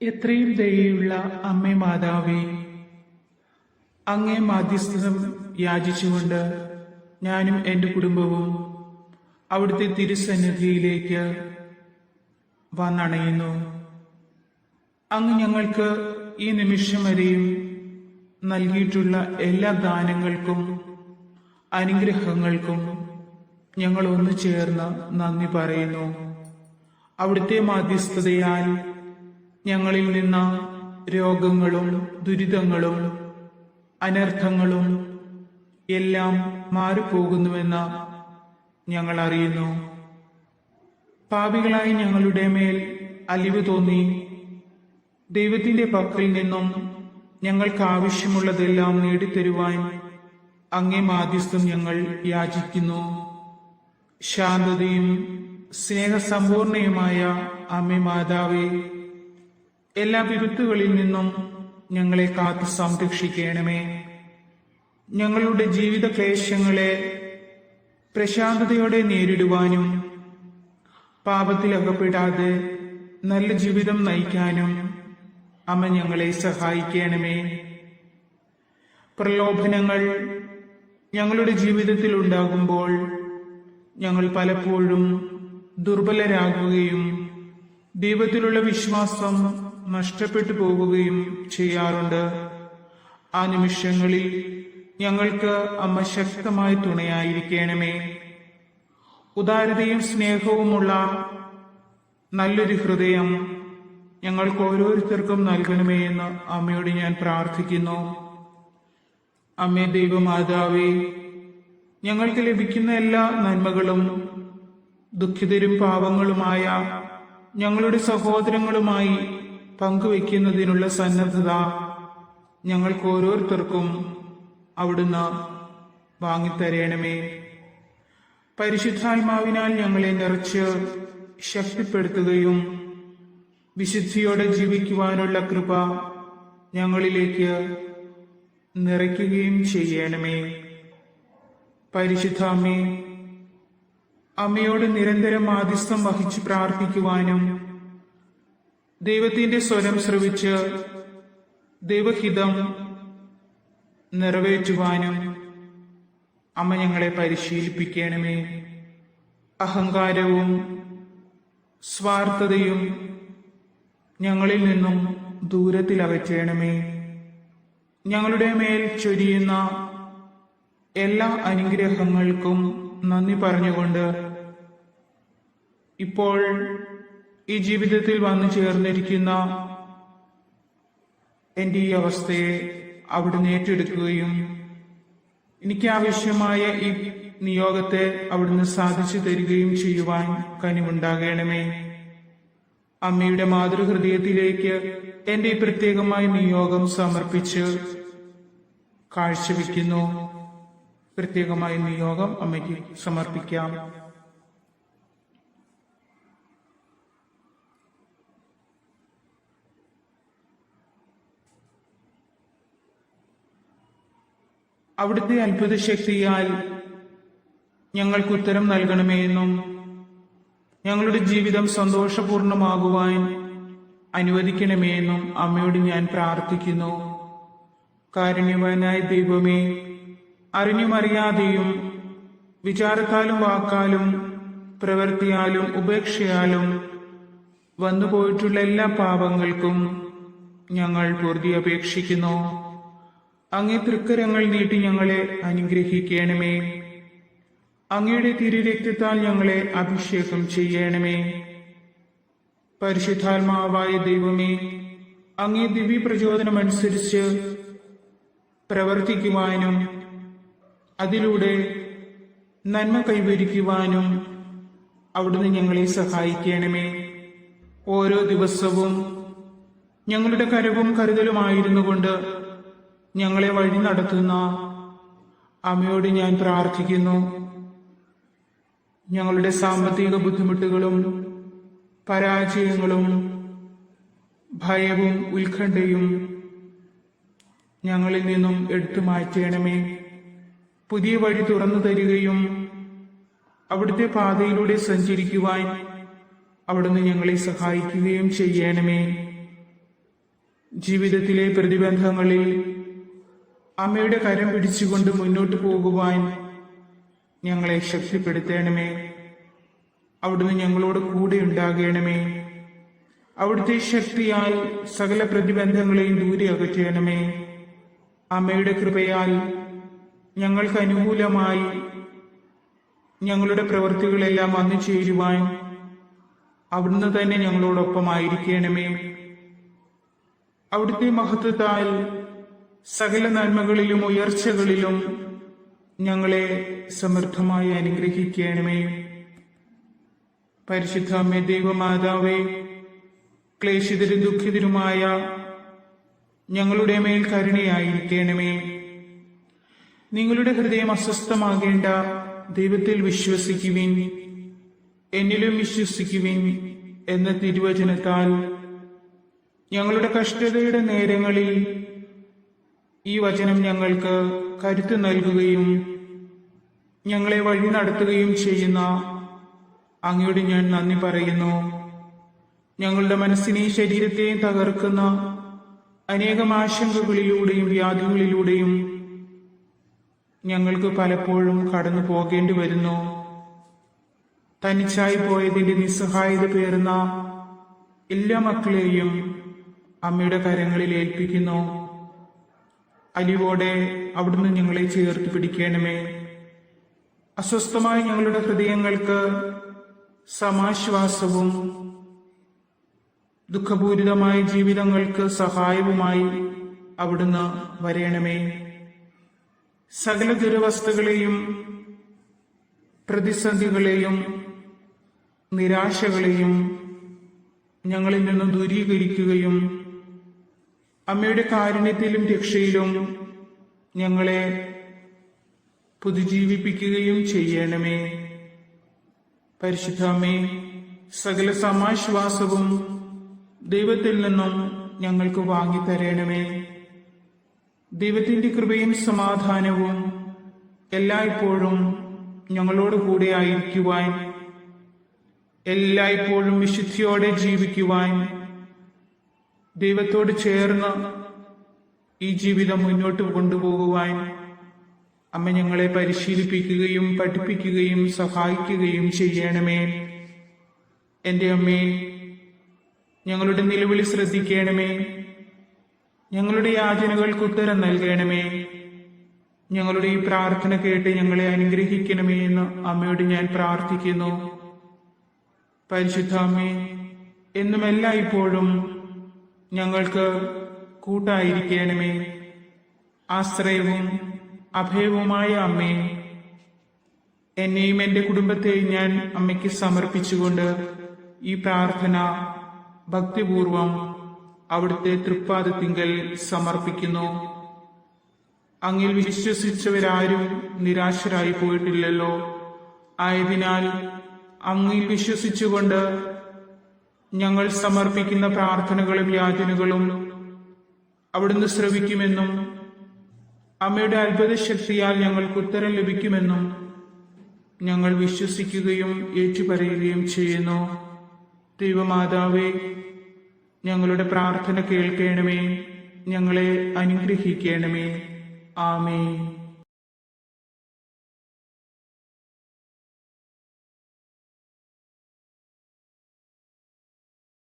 എത്രയും ദയുള്ള അമ്മേ മാതാവേ അങ്ങേ മാധ്യസ്ഥം യാചിച്ചുകൊണ്ട് ഞാനും എന്റെ കുടുംബവും അവിടുത്തെ തിരുസന്നിധിയിലേക്ക് വന്നണയുന്നു. അങ്ങ് ഞങ്ങൾക്ക് ഈ നിമിഷം വരെയും നൽകിയിട്ടുള്ള എല്ലാ ദാനങ്ങൾക്കും അനുഗ്രഹങ്ങൾക്കും ഞങ്ങൾ ഒന്നു ചേർന്ന് നന്ദി പറയുന്നു. അവിടുത്തെ മാധ്യസ്ഥതയാൽ ഞങ്ങളിൽ നിന്ന് രോഗങ്ങളും ദുരിതങ്ങളും അനർത്ഥങ്ങളും എല്ലാം മാറിപ്പോകുന്നുവെന്ന് ഞങ്ങൾ അറിയുന്നു. പാപികളായി ഞങ്ങളുടെ മേൽ അലിവ് തോന്നി. ദൈവത്തിന്റെ പക്കൽ നിന്നും ഞങ്ങൾക്ക് ആവശ്യമുള്ളതെല്ലാം നേടിത്തരുവാൻ അങ്ങേ മാധ്യസ്ഥം ഞങ്ങൾ യാചിക്കുന്നു. ശാന്തതയും സ്നേഹസമ്പൂർണയുമായ അമ്മ മാതാവേ എല്ലാ വിപത്തുകളിൽ നിന്നും ഞങ്ങളെ കാത്തു സംരക്ഷിക്കണമേ. ഞങ്ങളുടെ ജീവിത ക്ലേശങ്ങളെ പ്രശാന്തതയോടെ നേരിടുവാനും പാപത്തിൽ അകപ്പെടാതെ നല്ല ജീവിതം നയിക്കാനും അമ്മ ഞങ്ങളെ സഹായിക്കണമേ. പ്രലോഭനങ്ങൾ ഞങ്ങളുടെ ജീവിതത്തിൽ ഉണ്ടാകുമ്പോൾ ഞങ്ങൾ പലപ്പോഴും ദുർബലരാകുകയും ദൈവത്തിലുള്ള വിശ്വാസം നഷ്ടപ്പെട്ടു പോകുകയും ചെയ്യാറുണ്ട്. ആ നിമിഷങ്ങളിൽ ഞങ്ങൾക്ക് അമ്മ ശക്തമായി തുണയായിരിക്കണമേ. ഉദാരതയും സ്നേഹവുമുള്ള നല്ലൊരു ഹൃദയം ഞങ്ങൾക്ക് ഓരോരുത്തർക്കും നൽകണമേ എന്ന് അമ്മയോട് ഞാൻ പ്രാർത്ഥിക്കുന്നു. അമ്മേ ദൈവമാതാവേ ഞങ്ങൾക്ക് ലഭിക്കുന്ന എല്ലാ നന്മകളും ദുഃഖിതരും പാവങ്ങളുമായ ഞങ്ങളുടെ സഹോദരങ്ങളുമായി പങ്കുവെക്കുന്നതിനുള്ള സന്നദ്ധത ഞങ്ങൾക്ക് ഓരോരുത്തർക്കും അവിടുന്ന് വാങ്ങിത്തരയണമേ പരിശുദ്ധാത്മാവിനാൽ ഞങ്ങളെ നിറച്ച് ശക്തിപ്പെടുത്തുകയും വിശുദ്ധിയോടെ ജീവിക്കുവാനുള്ള കൃപ ഞങ്ങളിലേക്ക് നിറയ്ക്കുകയും ചെയ്യണമേ. പരിശുദ്ധാമ്മേ അമ്മയോട് നിരന്തരം ആദിസ്ഥം വഹിച്ചു പ്രാർത്ഥിക്കുവാനും ദൈവത്തിന്റെ സ്വരം ശ്രവിച്ച് ദൈവഹിതം നിറവേറ്റുവാനും അമ്മ ഞങ്ങളെ പരിശീലിപ്പിക്കണമേ. അഹങ്കാരവും സ്വാർത്ഥതയും ഞങ്ങളിൽ നിന്നും ദൂരത്തിൽ അകറ്റണമേ. ഞങ്ങളുടെ മേൽ ചൊരിയുന്ന എല്ലാ അനുഗ്രഹങ്ങൾക്കും നന്ദി പറഞ്ഞുകൊണ്ട് ഇപ്പോൾ ഈ ജീവിതത്തിൽ വന്നു ചേർന്നിരിക്കുന്ന എന്റെ ഈ അവസ്ഥയെ അവിടുന്ന് ഏറ്റെടുക്കുകയും എനിക്ക് ആവശ്യമായ ഈ നിയോഗത്തെ അവിടുന്ന് സാധിച്ചു തരികയും ചെയ്യുവാൻ കനിവുണ്ടാകണമേ. അമ്മയുടെ മാതൃഹൃദയത്തിലേക്ക് എന്റെ ഈ പ്രത്യേകമായ നിയോഗം സമർപ്പിച്ച് കാഴ്ചവെക്കുന്നു. പ്രത്യേകമായ നിയോഗം അമ്മയ്ക്ക് സമർപ്പിക്കാം. അവിടുത്തെ അത്ഭുത ശക്തിയാൽ ഞങ്ങൾക്ക് ഉത്തരം നൽകണമേ എന്നും ഞങ്ങളുടെ ജീവിതം സന്തോഷപൂർണമാകുവാൻ അനുവദിക്കണമേ എന്നും അമ്മയോട് ഞാൻ പ്രാർത്ഥിക്കുന്നു. കാരുണ്യവാനായ ദൈവമേ അറിഞ്ഞുമറിയാതെയും വിചാരത്താലും വാക്കാലും പ്രവൃത്തിയാലും ഉപേക്ഷയാലും വന്നുപോയിട്ടുള്ള എല്ലാ പാപങ്ങൾക്കും ഞങ്ങൾ പൂർത്തി അപേക്ഷിക്കുന്നു അങ്ങേ തൃക്കരങ്ങൾ നീട്ടി ഞങ്ങളെ അനുഗ്രഹിക്കണമേ. അങ്ങയുടെ തിരുരക്തത്താൽ ഞങ്ങളെ അഭിഷേകം ചെയ്യണമേ. പരിശുദ്ധാത്മാവായ ദൈവമേ അങ്ങേ ദിവ്യ പ്രചോദനമനുസരിച്ച് പ്രവർത്തിക്കുവാനും അതിലൂടെ നന്മ കൈവരിക്കുവാനും അവിടുന്ന് ഞങ്ങളെ സഹായിക്കണമേ. ഓരോ ദിവസവും ഞങ്ങളുടെ കരവും കരുതലുമായിരുന്നു കൊണ്ട് ഞങ്ങളെ വഴി നടത്തുന്ന അമ്മയോട് ഞാൻ പ്രാർത്ഥിക്കുന്നു. ഞങ്ങളുടെ സാമ്പത്തിക ബുദ്ധിമുട്ടുകളും പരാജയങ്ങളും ഭയവും ഉത്കണ്ഠയും ഞങ്ങളിൽ നിന്നും എടുത്തു മാറ്റണമേ. പുതിയ വഴി തുറന്നു തരികയും അവിടുത്തെ പാതയിലൂടെ സഞ്ചരിക്കുവാൻ അവിടുന്ന് ഞങ്ങളെ സഹായിക്കുകയും ചെയ്യണമേ. ജീവിതത്തിലെ പ്രതിബന്ധങ്ങളിൽ അമ്മയുടെ കരം പിടിച്ചുകൊണ്ട് മുന്നോട്ട് പോകുവാൻ ഞങ്ങളെ ശക്തിപ്പെടുത്തണമേ. അവിടുന്ന് ഞങ്ങളോട് കൂടെ ഉണ്ടാകണമേ. അവിടുത്തെ ശക്തിയാൽ സകല പ്രതിബന്ധങ്ങളെയും ദൂരെ അകറ്റണമേ. അമ്മയുടെ കൃപയാൽ ഞങ്ങൾക്ക് അനുകൂലമായി ഞങ്ങളുടെ പ്രവൃത്തികളെല്ലാം വന്നു ചേരുവാൻ അവിടുന്ന് തന്നെ ഞങ്ങളോടൊപ്പമായിരിക്കണമേ. അവിടുത്തെ മഹത്വത്താൽ സകല നന്മകളിലും ഉയർച്ചകളിലും ഞങ്ങളെ സമൃദ്ധമായി അനുഗ്രഹിക്കണമേ. പരിശുദ്ധ അമ്മേ ദൈവമാതാവേ ക്ലേശിതരും ദുഃഖിതരുമായ ഞങ്ങളുടെ മേൽ കരുണയായിരിക്കണമേ. നിങ്ങളുടെ ഹൃദയം അസ്വസ്ഥമാകേണ്ട ദൈവത്തിൽ വിശ്വസിക്കുവിൻ എന്നിലും വിശ്വസിക്കുവിൻ എന്ന തിരുവചനത്താൽ ഞങ്ങളുടെ കഷ്ടതയുടെ നേരങ്ങളിൽ ഈ വചനം ഞങ്ങൾക്ക് കരുത്ത് നൽകുകയും ഞങ്ങളെ വഴി നടത്തുകയും ചെയ്യുന്ന അങ്ങയോട് ഞാൻ നന്ദി പറയുന്നു. ഞങ്ങളുടെ മനസ്സിനെയും ശരീരത്തെയും തകർക്കുന്ന അനേകം ആശങ്കകളിലൂടെയും വ്യാധികളിലൂടെയും ഞങ്ങൾക്ക് പലപ്പോഴും കടന്നു പോകേണ്ടി വരുന്നു. തനിച്ചായി പോയതിന്റെ നിസ്സഹായത പേർന്ന എല്ലാ മക്കളെയും അമ്മയുടെ കരങ്ങളിൽ ഏൽപ്പിക്കുന്നു. അലിവോടെ അവിടുന്ന് ഞങ്ങളെ ചേർത്ത് പിടിക്കണമേ. അസ്വസ്ഥമായ ഞങ്ങളുടെ ഹൃദയങ്ങൾക്ക് സമാശ്വാസവും ദുഃഖപൂരിതമായ ജീവിതങ്ങൾക്ക് സഹായവുമായി അവിടുന്ന് വരയണമേ സകല ദുരവസ്ഥകളെയും പ്രതിസന്ധികളെയും നിരാശകളെയും ഞങ്ങളിൽ നിന്ന് ദൂരീകരിക്കുകയും അമ്മയുടെ കാരുണ്യത്തിലും രക്ഷയിലും ഞങ്ങളെ പുതുജീവിപ്പിക്കുകയും ചെയ്യണമേ. പരിശുദ്ധാമേ സകല സമാശ്വാസവും ദൈവത്തിൽ നിന്നും ഞങ്ങൾക്ക് വാങ്ങിത്തരണമേ. ദൈവത്തിന്റെ കൃപയും സമാധാനവും എല്ലായ്പ്പോഴും ഞങ്ങളോട് കൂടെ ആയിരിക്കുവാൻ എല്ലായ്പ്പോഴും വിശുദ്ധിയോടെ ജീവിക്കുവാൻ ദൈവത്തോട് ചേർന്ന് ഈ ജീവിതം മുന്നോട്ട് കൊണ്ടുപോകുവാൻ അമ്മ ഞങ്ങളെ പരിശീലിപ്പിക്കുകയും പഠിപ്പിക്കുകയും സഹായിക്കുകയും ചെയ്യണമേ. എന്റെ അമ്മേ ഞങ്ങളുടെ നിലവിളി ശ്രദ്ധിക്കണമേ. ഞങ്ങളുടെ യാചനകൾക്ക് ഉത്തരം നൽകണമേ. ഞങ്ങളുടെ ഈ പ്രാർത്ഥന കേട്ട് ഞങ്ങളെ അനുഗ്രഹിക്കണമേ എന്ന് അമ്മയോട് ഞാൻ പ്രാർത്ഥിക്കുന്നു. പരിശുദ്ധ അമ്മേ എന്നും എല്ലായ്പ്പോഴും ഞങ്ങൾക്ക് കൂട്ടായിരിക്കണമേ. ആശ്രയവും അഭയവുമായ അമ്മേ എന്നെയും എന്റെ കുടുംബത്തെയും ഞാൻ അമ്മയ്ക്ക് സമർപ്പിച്ചുകൊണ്ട് ഈ പ്രാർത്ഥന ഭക്തിപൂർവം അവിടുത്തെ തൃപ്പാദത്തിങ്കൽ സമർപ്പിക്കുന്നു. അങ്ങിൽ വിശ്വസിച്ചവരാരും നിരാശരായി പോയിട്ടില്ലല്ലോ. ആയതിനാൽ അങ്ങിൽ വിശ്വസിച്ചുകൊണ്ട് ഞങ്ങൾ സമർപ്പിക്കുന്ന പ്രാർത്ഥനകളും യാചനകളും അവിടുന്ന് ശ്രവിക്കുമെന്നും അമ്മയുടെ അത്ഭുത ശക്തിയാൽ ഞങ്ങൾക്ക് ഉത്തരം ലഭിക്കുമെന്നും ഞങ്ങൾ വിശ്വസിക്കുകയും ഏറ്റുപറയുകയും ചെയ്യുന്നു. ദൈവമാതാവേ ഞങ്ങളുടെ പ്രാർത്ഥന കേൾക്കണമേ ഞങ്ങളെ അനുഗ്രഹിക്കണമേ. ആമേ